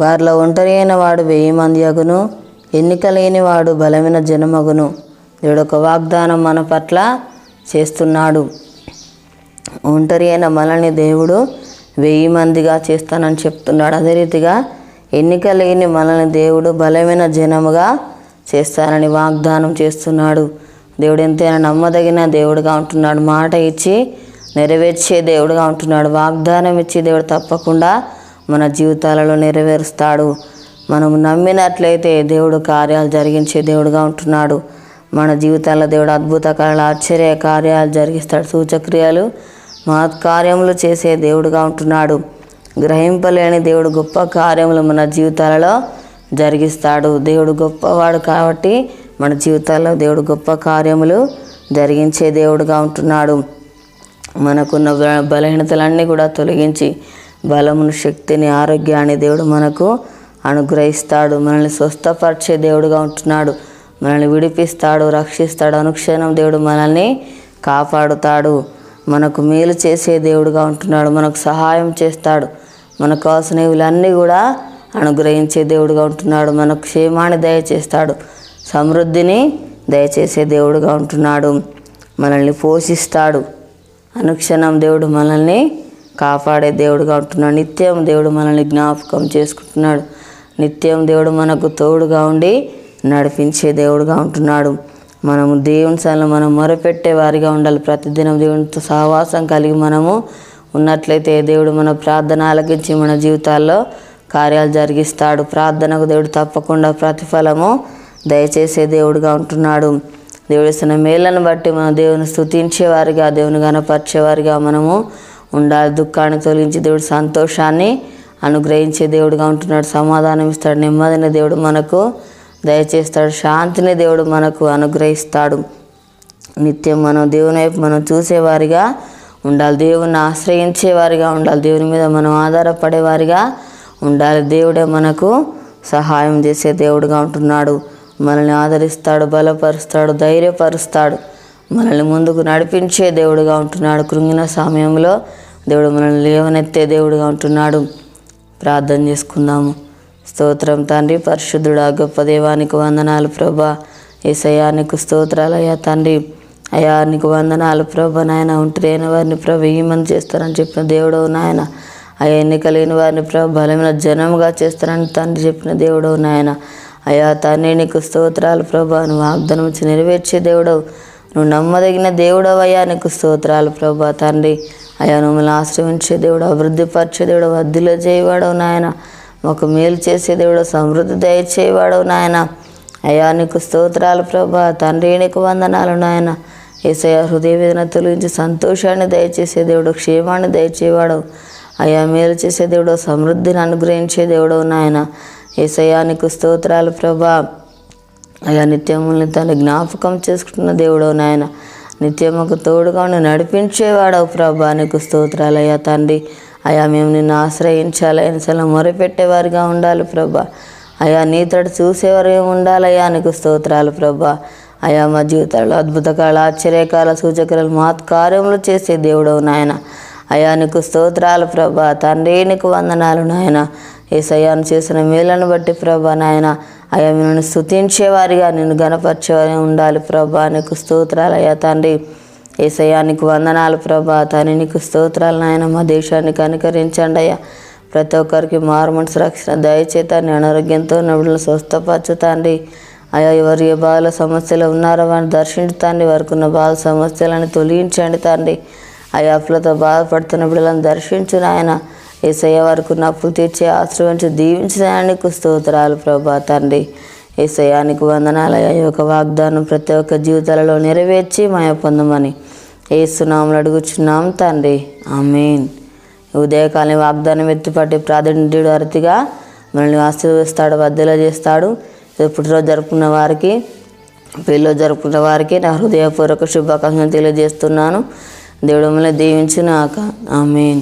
వారిలో ఒంటరి అయిన వాడు వెయ్యి మంది అగును ఎన్నిక లేని వాడు బలమైన జనమగును. దేవుడు ఒక వాగ్దానం మన పట్ల చేస్తున్నాడు. ఒంటరి అయిన మనల్ని దేవుడు వెయ్యి మందిగా చేస్తానని చెప్తున్నాడు. అదే రీతిగా ఎన్నిక లేని మనల్ని దేవుడు బలమైన జనముగా చేస్తానని వాగ్దానం చేస్తున్నాడు. దేవుడు ఎంతైనా నమ్మదగిన దేవుడుగా ఉంటున్నాడు. మాట ఇచ్చి నెరవేర్చే దేవుడుగా ఉంటున్నాడు. వాగ్దానం ఇచ్చి దేవుడు తప్పకుండా మన జీవితాలలో నెరవేరుస్తాడు. మనం నమ్మినట్లయితే దేవుడు కార్యాలు జరిగించే దేవుడుగా ఉంటున్నాడు. మన జీవితాల్లో దేవుడు అద్భుత కళ ఆశ్చర్య కార్యాలు జరిగిస్తాడు. సూచక్రియలు మహత్కార్యములు చేసే దేవుడుగా ఉంటున్నాడు. గ్రహింపలేని దేవుడు గొప్ప కార్యములు మన జీవితాలలో జరిగిస్తాడు. దేవుడు గొప్పవాడు కాబట్టి మన జీవితాల్లో దేవుడు గొప్ప కార్యములు జరిగించే దేవుడుగా ఉంటున్నాడు. మనకున్న బ- బలహీనతలన్నీ కూడా తొలగించి బలమును శక్తిని ఆరోగ్యాన్ని దేవుడు మనకు అనుగ్రహిస్తాడు. మనల్ని స్వస్థపరిచే దేవుడుగా ఉంటున్నాడు. మనల్ని విడిపిస్తాడు రక్షిస్తాడు. అనుక్షణం దేవుడు మనల్ని కాపాడుతాడు. మనకు మేలు చేసే దేవుడుగా ఉంటున్నాడు. మనకు సహాయం చేస్తాడు. మనకు కావాల్సినవిలన్నీ కూడా అనుగ్రహించే దేవుడుగా ఉంటున్నాడు. మనకు క్షేమాన్ని దయచేస్తాడు. సమృద్ధిని దయచేసే దేవుడుగా ఉంటున్నాడు. మనల్ని పోషిస్తాడు. అనుక్షణం దేవుడు మనల్ని కాపాడే దేవుడుగా ఉంటున్నాడు. నిత్యం దేవుడు మనల్ని జ్ఞాపకం చేసుకుంటున్నాడు. నిత్యం దేవుడు మనకు తోడుగా ఉండి నడిపించే దేవుడుగా ఉంటున్నాడు. మనము దేవుని సార్లు మనం మొరపెట్టే వారిగా ఉండాలి. ప్రతిదినం దేవునితో సహవాసం కలిగి మనము ఉన్నట్లయితే దేవుడు మన ప్రార్థన ఆలకించి మన జీవితాల్లో కార్యాలు జరిగిస్తాడు. ప్రార్థనకు దేవుడు తప్పకుండా ప్రతిఫలము దయచేసే దేవుడుగా ఉంటున్నాడు. దేవుడు ఇస్తున్న మేళ్ళను బట్టి మనం దేవుని స్థుతించేవారిగా దేవుని గనపరిచేవారిగా మనము ఉండాలి దుఃఖాన్ని తొలగించి దేవుడు సంతోషాన్ని అనుగ్రహించే దేవుడుగా ఉంటున్నాడు. సమాధానం ఇస్తాడు నెమ్మదిని దేవుడు మనకు దయచేస్తాడు శాంతిని దేవుడు మనకు అనుగ్రహిస్తాడు. నిత్యం మనం దేవుని వైపు మనం చూసేవారిగా ఉండాలి దేవుని ఆశ్రయించేవారిగా ఉండాలి దేవుని మీద మనం ఆధారపడేవారిగా ఉండాలి. దేవుడే మనకు సహాయం చేసే దేవుడుగా ఉంటున్నాడు. మనల్ని ఆదరిస్తాడు బలపరుస్తాడు ధైర్యపరుస్తాడు. మనల్ని ముందుకు నడిపించే దేవుడుగా ఉంటున్నాడు కృంగిన సమయంలో. దేవుడు మనల్ని లేవనెత్తే దేవుడుగా ఉంటున్నాడు. ప్రార్థన చేసుకుందాము. స్తోత్రం తండ్రి పరిశుద్ధుడా గొప్ప దేవానికి వందనాలు ప్రభా. ఏసయ్యా నీకు స్తోత్రాలయ్యా తండ్రి. అయ్యా నీకు వందనాలు ప్రభ నాయన. ఉంటరైన వారిని ప్రభ ఏమని చేస్తారని చెప్పిన దేవుడవు నాయన. అయ్యా ఎన్నిక లేని వారిని ప్రభ బలమైన జనముగా చేస్తారని తండ్రి చెప్పిన దేవుడవు నాయన. అయ్యా తండ్రి నీకు స్తోత్రాలు ప్రభా. నువ్వు వాగ్దానం నెరవేర్చే దేవుడవు. నువ్వు నమ్మదగిన దేవుడవయ్యా నీకు స్తోత్రాలు ప్రభా తండ్రి. అయ్యా నువ్వు మమ్మల్ని ఆశ్రయించే దేవుడు అభివృద్ధిపరిచే దేవుడు వద్దులో చేయవాడవు నాయన. మాకు మేలు చేసే దేవుడు సమృద్ధి దయచేవాడవు నాయన. అయ్యా నీకు స్తోత్రాలు ప్రభా తండ్రి నీకు వందనాలు నాయన. ఏసయ్య హృదయ వేదన తొలగించి సంతోషాన్ని దయచేసే దేవుడు క్షేమాన్ని దయచేవాడు అయ్యా మేలు చేసే దేవుడు సమృద్ధిని అనుగ్రహించే దేవుడు నాయన. ఏసయ్యా నీకు స్తోత్రాలు ప్రభా. అయ్యా నిత్యముల్ని తన జ్ఞాపకం చేసుకుంటున్న దేవుడు నాయన. నిత్యముకు తోడుగా నడిపించేవాడవు ప్రభా. నీకు స్తోత్రాలు అయ్యా తండ్రి. అయ్యా మేము నిన్ను ఆశ్రయించాలి. ఇంతలా మొరపెట్టేవారిగా ఉండాలి ప్రభా. అయ్యా నీతడు చూసేవారు ఉండాలయ్యా నీకు స్తోత్రాలు ప్రభా. అయ్యా మా జీవితాల్లో అద్భుతకాల ఆశ్చర్యకాల సూచకరాలు మహత్కార్యములు చేసే దేవుడవు నాయన. అయా నీకు స్తోత్రాలు ప్రభా. తండ్రి నీకు వందనాలు నాయన. ఏసయ్యాను చేసిన మేలను బట్టి ప్రభా నాయన అయ్యా నన్ను స్తుతించేవారిగా నేను గణపరిచేవారిగా ఉండాలి ప్రభా. నీకు స్తోత్రాలు అయ్యా తండ్రి. ఏసయ్యా నీకు వందనాలు ప్రభా. తండ్రి నీకు స్తోత్రాలు నాయన. మా దేశాన్ని కనుకరించండి అయ్యా. ప్రతి ఒక్కరికి మార్మన్స్ రక్షణ దయచేతాన్ని అనారోగ్యంతో నడులను స్వస్థపరచు స్వస్థపరచుతాండి అయ్యా ఎవరు ఏ బాధల సమస్యలు ఉన్నారో వారిని దర్శించుతాండి వారికి ఉన్న బాధ సమస్యలను తొలగించండి తండ్రి. అయ్యా అప్పులతో బాధపడుతున్న బిడ్డలను దర్శించు నాయన. ఏసయ్య వారికి ఉన్న తీర్చి తీర్చే ఆశ్రయించి దీవించడానికి స్తోత్రాలు ప్రభా తండ్రి. ఏసయానికి వందనాలయ్యా ఈ యొక్క వాగ్దానం ప్రతి ఒక్క జీవితాలలో నెరవేర్చి మాయ పొందమని ఏసునాములు అడుగుచున్నాం తండ్రి. ఆమెన్. ఉదయకాలం వాగ్దానం ఎత్తిపట్టి ప్రాధాన్యుడు అరతిగా మనల్ని ఆశీర్వదిస్తాడు వద్దలో చేస్తాడు. పుట్టినరోజు జరుపుకున్న వారికి పెళ్ళి జరుపుకున్న వారికి నా హృదయపూర్వక శుభాకాంక్షలు తెలియజేస్తున్నాను. దేవుడు మిమ్మల్ని దీవించునాక. ఆమెన్.